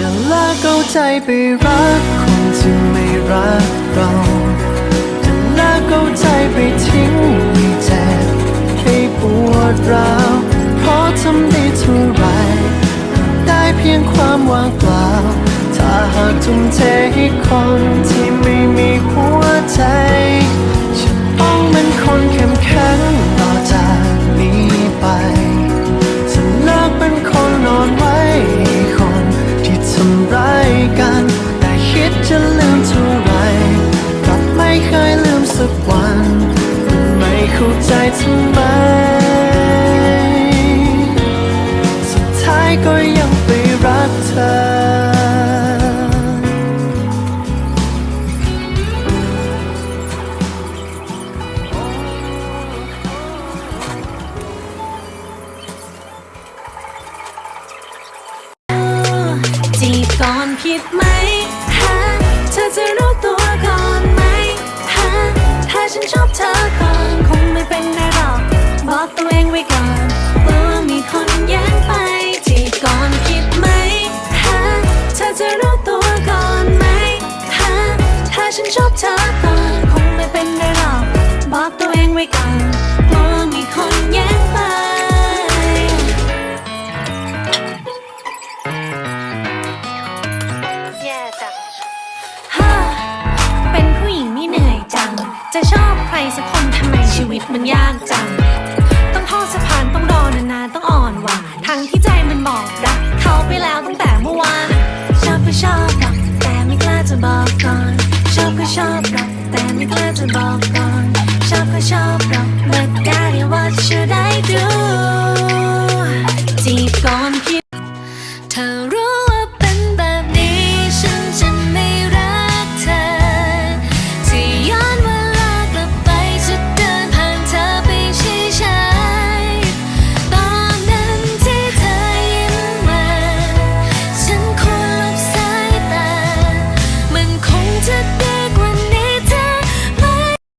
จะละก็ใจไปรักคนที่ไม่รักเราจะลิกเอาใจไปทิ้งให้เจ็บให้ปวดร้าวเพราะทำได้เท่าไรได้เพียงความว่างเปล่า ถ้าหากทุ่มเทให้คนที่ไม่มีหัวใจฉันต้องเป็นคนเข้มแข็งต่อจากนี้ไปจะเลิกเป็นคนนอนไว้ เข้าใจทำไม สุดท้ายก็ยังไปรักเธอจีบก่อนผิดไหม ฉันชอบเธอก่อนคงไม่เป็นไรหรอกบอกตัวเองไว้ก่อนกลัวมีคนแย่งไปแย่จังฮ่าเป็นผู้หญิงนี่เหนื่อยจัง จะชอบใครสักคนทำไมชีวิตมันยากจัง ต้องทอดสะพานต้องรอนานๆต้องอ่อนหวานทั้งที่ใจมันบอกรักเขาไปแล้วตั้งแต่เมื่อวานชอบก็ชอบหรอกแต่ไม่กล้าจะบอกก่อน ชอบก็ชอบหรอกแต่ไม่กล้าจะบอกก่อนชอบก็ชอบหรอก But daddy what should I do จีบก่อนพี่